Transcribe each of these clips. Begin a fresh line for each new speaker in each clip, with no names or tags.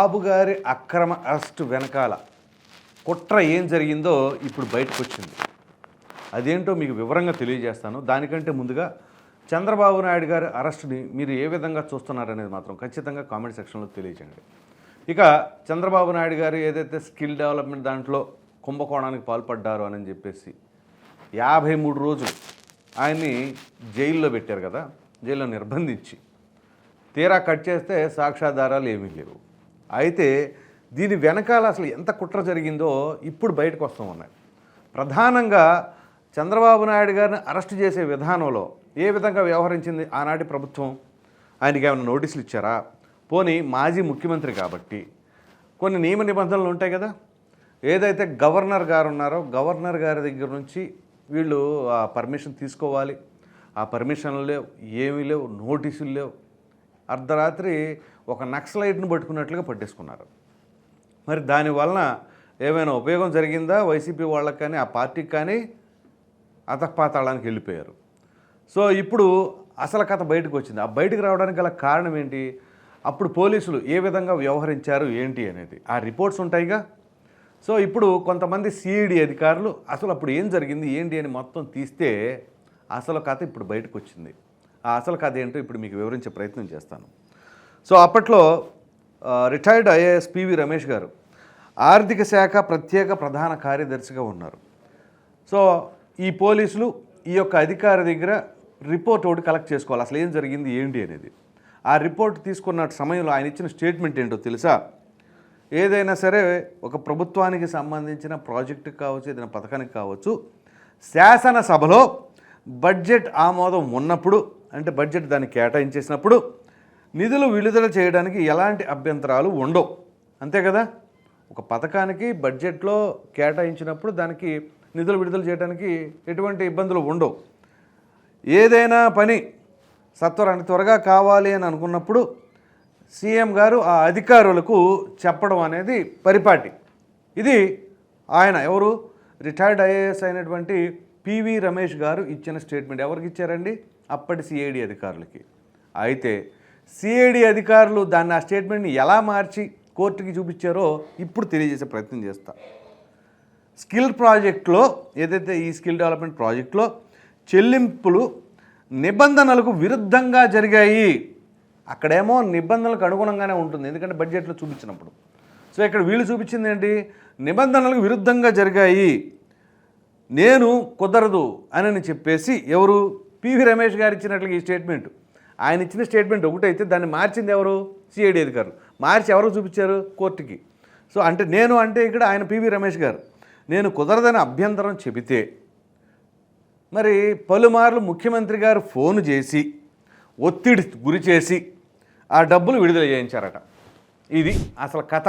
బాబు గారి అక్రమ అరెస్టు వెనకాల కుట్ర ఏం జరిగిందో ఇప్పుడు బయటకు వచ్చింది అదేంటో మీకు వివరంగా తెలియజేస్తాను. దానికంటే ముందుగా చంద్రబాబు నాయుడు గారి అరెస్టుని మీరు ఏ విధంగా చూస్తున్నారనేది మాత్రం ఖచ్చితంగా కామెంట్ సెక్షన్లో తెలియజేయండి. ఇక చంద్రబాబు నాయుడు గారు ఏదైతే స్కిల్ డెవలప్మెంట్ దాంట్లో కుంభకోణానికి పాల్పడ్డారు అని చెప్పేసి యాభై మూడు రోజులు ఆయన్ని జైల్లో పెట్టారు కదా జైల్లో నిర్బంధించి. తీరా కట్ చేస్తే సాక్ష్యాధారాలు ఏమీ లేవు. అయితే దీని వెనకాల అసలు ఎంత కుట్ర జరిగిందో ఇప్పుడు బయటకు వస్తూ ఉన్నాయి. ప్రధానంగా చంద్రబాబు నాయుడు గారిని అరెస్ట్ చేసే విధానంలో ఏ విధంగా వ్యవహరించింది ఆనాటి ప్రభుత్వం? ఆయనకి ఏమైనా నోటీసులు ఇచ్చారా? పోనీ మాజీ ముఖ్యమంత్రి కాబట్టి. కొన్ని నియమ నిబంధనలు ఉంటాయి కదా. ఏదైతే గవర్నర్ గారు ఉన్నారో గవర్నర్ గారి దగ్గర నుంచి వీళ్ళు ఆ పర్మిషన్ తీసుకోవాలి. ఆ పర్మిషన్లు లేవు ఏమీ లేవు నోటీసులు లేవు. అర్ధరాత్రి ఒక నక్సలైట్ను పట్టుకున్నట్లుగా పట్టేసుకున్నారు. మరి దానివలన ఏమైనా ఉపయోగం జరిగిందా? వైసీపీ వాళ్ళకి కానీ ఆ పార్టీకి కానీ అతపాతాళానికి వెళ్ళిపోయారు. సో ఇప్పుడు అసలు కథ బయటకు వచ్చింది. ఆ బయటకు రావడానికి గల కారణం ఏంటి? అప్పుడు పోలీసులు ఏ విధంగా వ్యవహరించారు ఏంటి అనేది. ఆ రిపోర్ట్స్ ఉంటాయిగా? సో ఇప్పుడు కొంతమంది సిఐడి అధికారులు అసలు అప్పుడు ఏం జరిగింది ఏంటి అని మొత్తం తీస్తే అసలు కథ ఇప్పుడు బయటకు వచ్చింది. ఆ అసలు కథ ఏంటో ఇప్పుడు మీకు వివరించే ప్రయత్నం చేస్తాను. సో అప్పట్లో రిటైర్డ్ ఐఏఎస్ పివి రమేష్ గారు ఆర్థిక శాఖ ప్రత్యేక ప్రధాన కార్యదర్శిగా ఉన్నారు. సో ఈ పోలీసులు ఈ యొక్క అధికారి దగ్గర రిపోర్ట్ ఒకటి కలెక్ట్ చేసుకోవాలి. అసలు ఏం జరిగింది ఏంటి అనేది. ఆ రిపోర్ట్ తీసుకున్న సమయంలో ఆయన ఇచ్చిన స్టేట్మెంట్ ఏంటో తెలుసా? ఏదైనా సరే ఒక ప్రభుత్వానికి సంబంధించిన ప్రాజెక్టు కావచ్చు ఏదైనా పథకానికి కావచ్చు శాసనసభలో బడ్జెట్ ఆమోదం ఉన్నప్పుడు అంటే బడ్జెట్ దాన్ని కేటాయించేసినప్పుడు నిధులు విడుదల చేయడానికి ఎలాంటి అభ్యంతరాలు ఉండవు. అంతే కదా? ఒక పథకానికి బడ్జెట్లో కేటాయించినప్పుడు దానికి నిధులు విడుదల చేయడానికి ఎటువంటి ఇబ్బందులు ఉండవు. ఏదైనా పని సత్వరాన్ని త్వరగా కావాలి అని అనుకున్నప్పుడు సీఎం గారు ఆ అధికారులకు చెప్పడం అనేది పరిపాటి. ఇది ఆయన ఎవరు? రిటైర్డ్ ఐఏఎస్ అయినటువంటి పివి రమేష్ గారు ఇచ్చిన స్టేట్మెంట్. ఎవరికి ఇచ్చారండి? అప్పటి సిఐడి అధికారులకి. అయితే సిఐడి అధికారులు దాన్ని ఆ స్టేట్మెంట్ని ఎలా మార్చి కోర్టుకి చూపించారో ఇప్పుడు తెలియజేసే ప్రయత్నం చేస్తా. స్కిల్ ప్రాజెక్ట్లో ఏదైతే ఈ స్కిల్ డెవలప్మెంట్ ప్రాజెక్ట్లో చెల్లింపులు నిబంధనలకు విరుద్ధంగా జరిగాయి అక్కడేమో నిబంధనలకు అనుగుణంగానే ఉంటుంది ఎందుకంటే బడ్జెట్లో చూపించినప్పుడు. సో ఇక్కడ వీళ్ళు చూపించింది ఏంటి నిబంధనలకు విరుద్ధంగా జరిగాయి నేను కుదరదు అని చెప్పేసి ఎవరు పివి రమేష్ గారు ఇచ్చినట్లుగా ఈ స్టేట్మెంట్. ఆయన ఇచ్చిన స్టేట్మెంట్ ఒకటైతే దాన్ని మార్చింది ఎవరు? సిఐడి అధికారులు. మార్చి ఎవరు చూపించారు? కోర్టుకి. సో అంటే నేను అంటే ఇక్కడ ఆయన పివి రమేష్ గారు. నేను కుదరదని అభ్యంతరం చెబితే మరి పలుమార్లు ముఖ్యమంత్రి గారు ఫోన్ చేసి ఒత్తిడి గురి చేసి ఆ డబ్బులు విడుదల చేయించారట. ఇది అసలు కథ.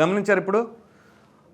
గమనించారు ఇప్పుడు?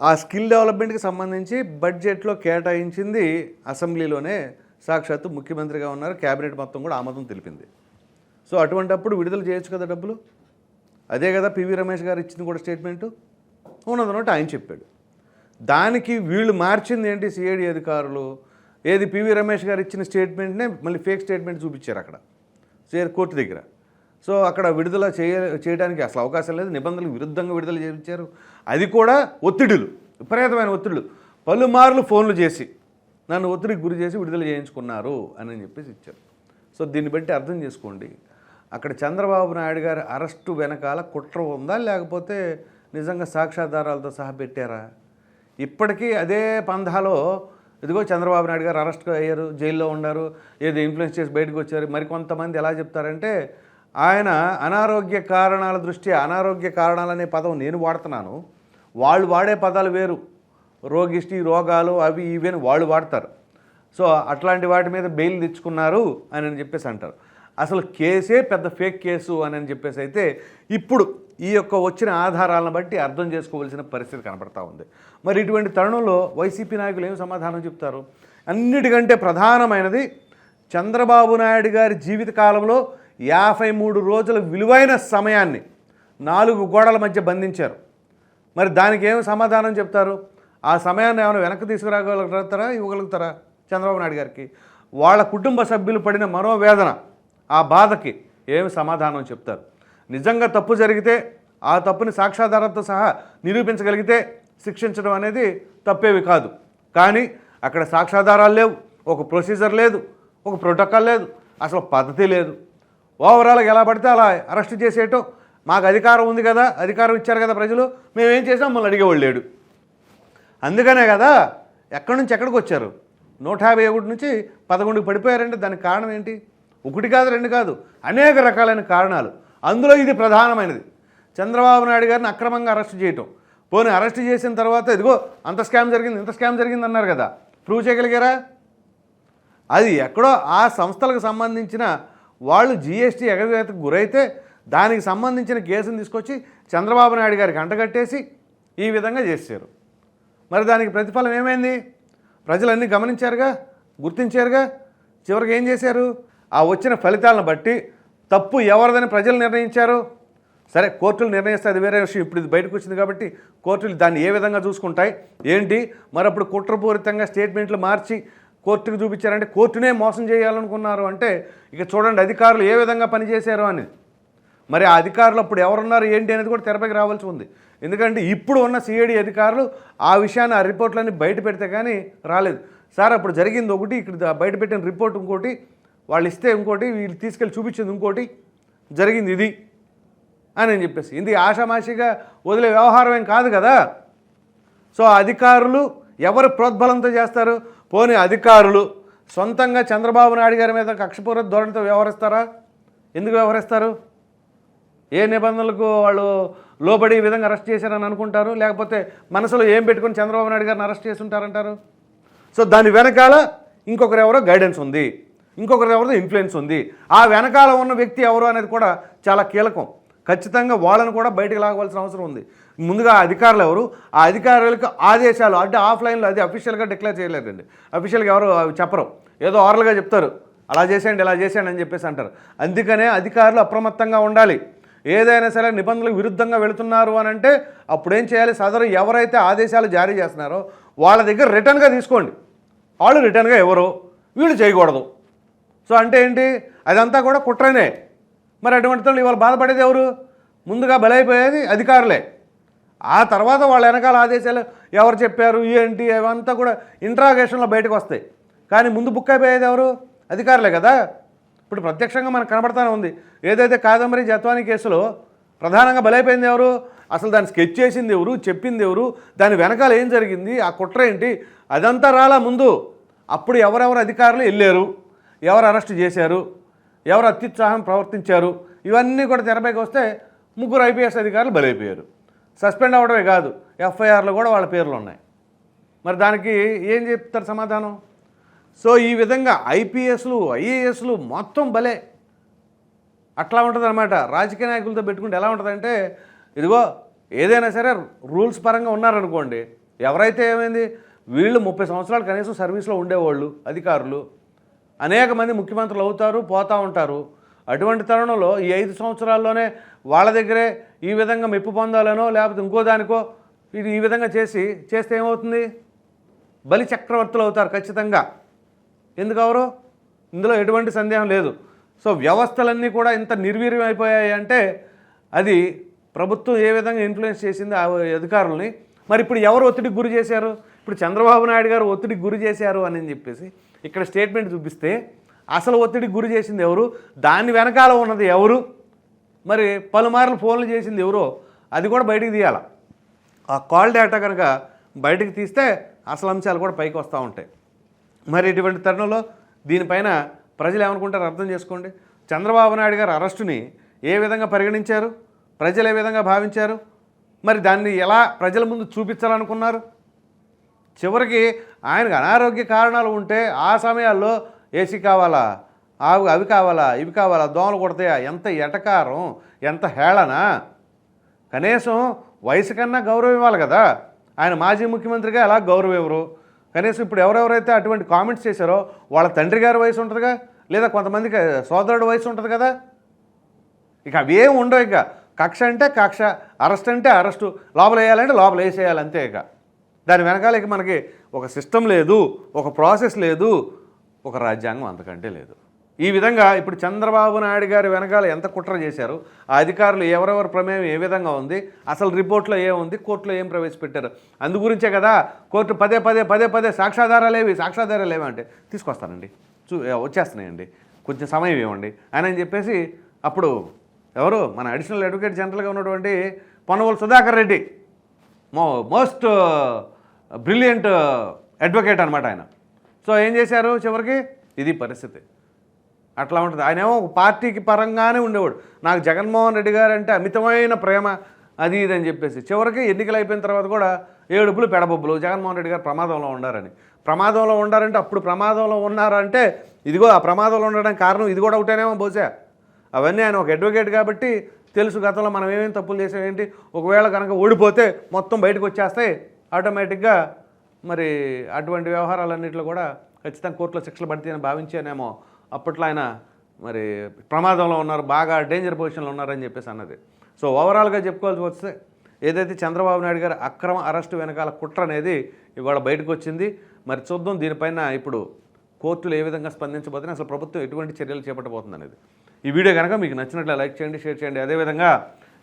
ఆ స్కిల్ డెవలప్మెంట్కి సంబంధించి బడ్జెట్లో కేటాయించింది అసెంబ్లీలోనే సాక్షాత్తు ముఖ్యమంత్రిగా ఉన్నారు. క్యాబినెట్ మొత్తం కూడా ఆమోదం తెలిపింది. సో అటువంటప్పుడు విడుదల చేయొచ్చు కదా డబ్బులు? అదే కదా పివి రమేష్ గారు ఇచ్చింది కూడా స్టేట్మెంటు? ఉన్నదన్నట్టు ఆయన చెప్పాడు. దానికి వీళ్ళు మార్చింది ఏంటి సిఐడి అధికారులు? ఏది పివి రమేష్ గారు ఇచ్చిన స్టేట్మెంట్నే మళ్ళీ ఫేక్ స్టేట్మెంట్ చూపించారు అక్కడ. సే కోర్టు దగ్గర. సో అక్కడ విడుదల చేయ చేయడానికి అసలు అవకాశం లేదు. నిబంధనలకు విరుద్ధంగా విడుదల చేయించారు. అది కూడా ఒత్తిడులు విపరీతమైన ఒత్తిడులు. పలుమార్లు ఫోన్లు చేసి నన్ను ఒత్తిడికి గురి చేసి విడుదల చేయించుకున్నారు అని చెప్పేసి ఇచ్చారు సో దీన్ని బట్టి అర్థం చేసుకోండి. అక్కడ చంద్రబాబు నాయుడు గారి అరెస్టు వెనకాల కుట్ర ఉందా? లేకపోతే నిజంగా సాక్ష్యాధారాలతో సహా పెట్టారా? ఇప్పటికీ అదే పంధాలో ఇదిగో చంద్రబాబు నాయుడు గారు అరెస్ట్ అయ్యారు జైల్లో ఉన్నారు ఏదో ఇన్ఫ్లుయెన్స్ చేసి బయటకు వచ్చారు. మరి కొంతమంది ఎలా చెప్తారంటే ఆయన అనారోగ్య కారణాల దృష్ట్యా అనారోగ్య కారణాలనే పదం నేను వాడుతున్నాను. వాళ్ళు వాడే పదాలు వేరు. రోగిష్టి రోగాలు అవి ఇవి అని వాళ్ళు వాడతారు. సో అట్లాంటి వాటి మీద బెయిల్ తెచ్చుకున్నారు అని అని చెప్పేసి అంటారు. అసలు కేసే పెద్ద ఫేక్ కేసు అని అని చెప్పేసి అయితే ఇప్పుడు ఈ యొక్క వచ్చిన ఆధారాలను బట్టి అర్థం చేసుకోవాల్సిన పరిస్థితి కనపడతా ఉంది. మరి ఇటువంటి తరుణంలో వైసీపీ నాయకులు ఏం సమాధానం చెప్తారు? అన్నిటికంటే ప్రధానమైనది చంద్రబాబు నాయుడు గారి జీవితకాలంలో యాభై మూడు రోజుల విలువైన సమయాన్ని నాలుగు గోడల మధ్య బంధించారు. మరి దానికి ఏం సమాధానం చెప్తారు? ఆ సమయాన్ని ఏమైనా వెనక్కి తీసుకురాగలుగుతారా? ఇవ్వగలుగుతారా? చంద్రబాబు నాయుడు గారికి. వాళ్ళ కుటుంబ సభ్యులు పడిన మనోవేదన ఆ బాధకి ఏమి సమాధానం చెప్తారు. నిజంగా తప్పు జరిగితే ఆ తప్పుని సాక్షాధారంతో సహా నిరూపించగలిగితే శిక్షించడం అనేది తప్పేవి కాదు. కానీ అక్కడ సాక్షాధారాలు లేవు ఒక ప్రొసీజర్ లేదు ఒక ప్రోటోకాల్ లేదు అసలు పద్ధతి లేదు. ఓవరాల్గా ఎలా పడితే అలా అరెస్ట్ చేసేయటం మాకు అధికారం ఉంది కదా అధికారం ఇచ్చారు కదా ప్రజలు మేమేం చేసాం? మమ్మల్ని అడిగేవాళ్ళు లేడు. అందుకనే కదా ఎక్కడి నుంచి ఎక్కడికి వచ్చారు? నూట యాభై ఒకటి నుంచి పదకొండుకి పడిపోయారంటే దానికి కారణం ఏంటి? ఒకటి కాదు రెండు కాదు అనేక రకాలైన కారణాలు. అందులో ఇది ప్రధానమైనది. చంద్రబాబు నాయుడు గారిని అక్రమంగా అరెస్ట్ చేయటం. పోనీ అరెస్ట్ చేసిన తర్వాత ఇదిగో అంత స్కామ్ జరిగింది ఇంత స్కామ్ జరిగింది అన్నారు కదా. ప్రూవ్ చేయగలిగారా? అది ఎక్కడో ఆ సంస్థలకు సంబంధించిన వాళ్ళు జీఎస్టీ ఎగవేతకు గురైతే దానికి సంబంధించిన కేసును తీసుకొచ్చి చంద్రబాబు నాయుడు గారికి అంటగట్టేసి ఈ విధంగా చేశారు. మరి దానికి ప్రతిఫలం ఏమైంది? ప్రజలన్నీ గమనించారుగా? గుర్తించారుగా? చివరికి ఏం చేశారు? ఆ వచ్చిన ఫలితాలను బట్టి తప్పు ఎవరిదని ప్రజలు నిర్ణయించారు? సరే కోర్టులు నిర్ణయిస్తే అది వేరే విషయం. ఇప్పుడు ఇది బయటకు వచ్చింది కాబట్టి కోర్టులు దాన్ని ఏ విధంగా చూసుకుంటాయి? ఏంటి? మరి అప్పుడు కుట్రపూరితంగా స్టేట్మెంట్లు మార్చి కోర్టుకు చూపించారంటే కోర్టునే మోసం చేయాలనుకున్నారు అంటే ఇక చూడండి అధికారులు ఏ విధంగా పనిచేశారు అని మరి ఆ అధికారులు అప్పుడు ఎవరున్నారు ఏంటి అనేది కూడా తెరపైకి రావాల్సి ఉంది. ఎందుకంటే ఇప్పుడు ఉన్న సిఐడి అధికారులు ఆ విషయాన్ని ఆ రిపోర్ట్లన్నీ బయట పెడితే కానీ రాలేదు. సార్ అప్పుడు జరిగింది ఒకటి ఇక్కడ బయట పెట్టిన రిపోర్ట్ ఇంకోటి వాళ్ళు ఇస్తే ఇంకోటి వీళ్ళు తీసుకెళ్ళి చూపించింది ఇంకోటి జరిగింది ఇది అని నేను చెప్పేసి. ఇది ఆషామాషిగా వదిలే వ్యవహారం ఏం కాదు కదా. సో అధికారులు ఎవరు ప్రోద్బలంతో చేస్తారు? పోనీ అధికారులు సొంతంగా చంద్రబాబు నాయుడు గారి మీద కక్షపూర్వ ధోరణితో వ్యవహరిస్తారా? ఎందుకు వ్యవహరిస్తారు? ఏ నిబంధనలకు వాళ్ళు లోబడి ఈ విధంగా అరెస్ట్ చేశారని అనుకుంటారు? లేకపోతే మనసులో ఏం పెట్టుకుని చంద్రబాబు నాయుడు గారిని అరెస్ట్ చేసి ఉంటారంటారు? సో దాని వెనకాల ఇంకొకరు ఎవరో గైడెన్స్ ఉంది. ఇంకొకరు ఎవరిదో ఇన్ఫ్లుయెన్స్ ఉంది. ఆ వెనకాల ఉన్న వ్యక్తి ఎవరు అనేది కూడా చాలా కీలకం. ఖచ్చితంగా వాళ్ళని కూడా బయటకు లాగవలసిన అవసరం ఉంది. ముందుగా అధికారులు ఎవరు? ఆ అధికారులకు ఆదేశాలు అంటే ఆఫ్లైన్లో అది అఫీషియల్గా డిక్లేర్ చేయలేదండి. అఫీషియల్గా ఎవరు చెప్పరు. ఏదో ఆరల్గా చెప్తారు. అలా చేసేయండి ఇలా చేసేయండి అని చెప్పేసి అంటారు. అందుకనే అధికారులు అప్రమత్తంగా ఉండాలి. ఏదైనా సరే నిబంధనలకు విరుద్ధంగా వెళుతున్నారు అని అంటే అప్పుడు ఏం చేయాలి? సదరు ఎవరైతే ఆదేశాలు జారీ చేస్తున్నారో వాళ్ళ దగ్గర రిటర్న్గా తీసుకోండి. వాళ్ళు రిటర్న్గా ఎవరు వీళ్ళు చేయకూడదు. సో అంటే ఏంటి? అదంతా కూడా కుట్రనే. మరి అటువంటి వాళ్ళు ఇవాళ బాధపడేది ఎవరు? ముందుగా బలైపోయేది అధికారులే. ఆ తర్వాత వాళ్ళ వెనకాల ఆదేశాలు ఎవరు చెప్పారు? ఏంటి? అవంతా కూడా ఇంట్రాగేషన్లో బయటకు వస్తాయి. కానీ ముందు బుక్ అయిపోయేది ఎవరు? అధికారులే కదా? ఇప్పుడు ప్రత్యక్షంగా మనకు కనబడతానే ఉంది. ఏదైతే కాదంబరి జత్వాని కేసులో ప్రధానంగా బలైపోయింది ఎవరు? అసలు దాన్ని స్కెచ్ చేసింది ఎవరు? చెప్పింది ఎవరు? దాని వెనకాల ఏం జరిగింది? ఆ కుట్ర ఏంటి? అదంతా రాలా ముందు. అప్పుడు ఎవరెవరు అధికారులు వెళ్ళారు? ఎవరు అరెస్ట్ చేశారు? ఎవరు అత్యుత్సాహం ప్రవర్తించారు? ఇవన్నీ కూడా తెరపైకి వస్తే ముగ్గురు ఐపీఎస్ అధికారులు బలైపోయారు. సస్పెండ్ అవ్వడమే కాదు ఎఫ్ఐఆర్లో కూడా వాళ్ళ పేర్లు ఉన్నాయి. మరి దానికి ఏం చెప్తారు సమాధానం? సో ఈ విధంగా ఐపీఎస్లు ఐఏఎస్లు మొత్తం భలే అట్లా ఉంటుంది అనమాట రాజకీయ నాయకులతో పెట్టుకుంటే ఎలా ఉంటుందంటే ఇదిగో ఏదైనా సరే రూల్స్ పరంగా ఉన్నారనుకోండి ఎవరైతే ఏమైంది వీళ్ళు ముప్పై సంవత్సరాలు కనీసం సర్వీస్లో ఉండేవాళ్ళు అధికారులు అనేక మంది ముఖ్యమంత్రులు అవుతారు పోతూ ఉంటారు. అటువంటి తరుణంలో ఈ ఐదు సంవత్సరాల్లోనే వాళ్ళ దగ్గరే ఈ విధంగా మెప్పు పొందాలనో లేకపోతే ఇంకో దానికో ఇది ఈ విధంగా చేసి చేస్తే ఏమవుతుంది? బలి చక్రవర్తులు అవుతారు ఖచ్చితంగా. ఎందుకు అవరు ఇందులో ఎటువంటి సందేహం లేదు. సో వ్యవస్థలన్నీ కూడా ఇంత నిర్వీర్యం అయిపోయాయి అంటే అది ప్రభుత్వం ఏ విధంగా ఇన్ఫ్లుయెన్స్ చేసింది ఆ అధికారుల్ని. మరి ఇప్పుడు ఎవరు ఒత్తిడికి గురి చేశారు? ఇప్పుడు చంద్రబాబు నాయుడు గారు ఒత్తిడికి గురి చేశారు అని చెప్పేసి ఇక్కడ స్టేట్మెంట్ చూపిస్తే అసలు ఒత్తిడికి గురి చేసింది ఎవరు? దాని వెనకాల ఉన్నది ఎవరు? మరి పలుమార్లు ఫోన్లు చేసింది ఎవరో? అది కూడా బయటికి తీయాలి? ఆ కాల్ డేటా కనుక బయటికి తీస్తే అసలు అంశాలు కూడా పైకి వస్తూ ఉంటాయి. మరి ఇటువంటి తరుణంలో దీనిపైన ప్రజలు ఏమనుకుంటారు అర్థం చేసుకోండి. చంద్రబాబు నాయుడు గారు అరెస్టుని ఏ విధంగా పరిగణించారు? ప్రజలు ఏ విధంగా భావించారు? మరి దాన్ని ఎలా ప్రజల ముందు చూపించాలనుకున్నారు? చివరికి ఆయనకు అనారోగ్య కారణాలు ఉంటే ఆ సమయాల్లో ఏసీ కావాలా? ఆవు అవి కావాలా? ఇవి కావాలా? దోమలు కొడతాయా? ఎంత ఎటకారం? ఎంత హేళన? కనీసం వయసు కన్నా గౌరవం ఇవ్వాలి కదా. ఆయన మాజీ ముఖ్యమంత్రిగా ఎలా గౌరవం ఇవ్వరు? కనీసం ఇప్పుడు ఎవరెవరైతే అటువంటి కామెంట్స్ చేశారో వాళ్ళ తండ్రి గారి వయసు ఉంటుందిగా? లేదా కొంతమందికి సోదరుడు వయసు ఉంటుంది కదా? ఇక అవి ఉండవు ఇక. కక్ష అంటే కక్ష అరెస్ట్ అంటే అరెస్టు. లోపల వేయాలంటే లోపల వేసేయాలి అంతే ఇక. దాని వెనకాల ఇక మనకి ఒక సిస్టమ్ లేదు ఒక ప్రాసెస్ లేదు ఒక రాజ్యాంగం అంతకంటే లేదు. ఈ విధంగా ఇప్పుడు చంద్రబాబు నాయుడు గారి వెనకాల ఎంత కుట్ర చేశారు ఆ అధికారులు ఎవరెవరి ప్రమేయం ఏ విధంగా ఉంది అసలు రిపోర్ట్లో ఏముంది కోర్టులో ఏం ప్రవేశపెట్టారు అందు గురించే కదా కోర్టు పదే పదే పదే పదే సాక్ష్యాధారాలు ఏవి సాక్ష్యాధారాలు ఏవి అంటే తీసుకొస్తానండి చూ వచ్చేస్తున్నాయండి కొంచెం సమయం ఇవ్వండి అని అని చెప్పేసి అప్పుడు ఎవరు మన అడిషనల్ అడ్వకేట్ జనరల్గా ఉన్నటువంటి పొన్నవోలు సుధాకర్ రెడ్డి మో మోస్ట్ బ్రిలియంట్ అడ్వకేట్ అనమాట ఆయన. సో ఏం చేశారు చివరికి? ఇది పరిస్థితి. అట్లా ఉంటుంది. ఆయన ఏమో ఒక పార్టీకి పరంగానే ఉండేవాడు. నాకు జగన్మోహన్ రెడ్డి గారు అంటే అమితమైన ప్రేమ అది ఇది అని చెప్పేసి. చివరికి ఎన్నికలు అయిపోయిన తర్వాత కూడా ఏడుపులు పెడబొబ్బులు. జగన్మోహన్ రెడ్డి గారు ప్రమాదంలో ఉండారని. ప్రమాదంలో ఉండారంటే అప్పుడు ప్రమాదంలో ఉన్నారంటే ఇదిగో ఆ ప్రమాదంలో ఉండడానికి కారణం ఇది కూడా ఒకటేనేమో బహుశా. అవన్నీ ఆయన ఒక అడ్వకేట్ కాబట్టి తెలుసు గతంలో మనం ఏమేమి తప్పులు చేసామేంటి ఒకవేళ కనుక ఓడిపోతే మొత్తం బయటకు వచ్చేస్తే ఆటోమేటిక్గా మరి అటువంటి వ్యవహారాలన్నింటిలో కూడా ఖచ్చితంగా కోర్టులో శిక్షలు పడితే భావించానేమో అప్పట్లో ఆయన మరి ప్రమాదంలో ఉన్నారు బాగా డేంజర్ పొజిషన్లో ఉన్నారని చెప్పేసి అన్నది. సో ఓవరాల్గా చెప్పుకోవాల్సి వస్తే ఏదైతే చంద్రబాబు నాయుడు గారి అక్రమ అరెస్టు వెనకాల కుట్ర అనేది ఇవాళ బయటకు వచ్చింది. మరి చూద్దాం దీనిపైన ఇప్పుడు కోర్టులు ఏ విధంగా స్పందించబోతున్నాయి అసలు ప్రభుత్వం ఎటువంటి చర్యలు చేపట్టబోతుంది అనేది. ఈ వీడియో కనుక మీకు నచ్చినట్లు లైక్ చేయండి షేర్ చేయండి. అదేవిధంగా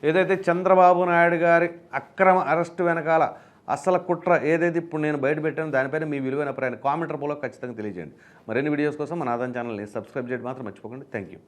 ఏదైతే చంద్రబాబు నాయుడు గారి అక్రమ అరెస్టు వెనకాల అసలు కుట్ర ఏదైతే ఇప్పుడు నేను బయట పెట్టాను దానిపైన మీ విలువైన ప్రయాణ కామెంటర్ రూపంలో ఖచ్చితంగా తెలియజేయండి. మరిన్ని వీడియోస్ కోసం మన ఆదాన్ ఛానల్ని సబ్స్క్రైబ్ చేయడం మాత్రం మర్చిపోకండి. Thank you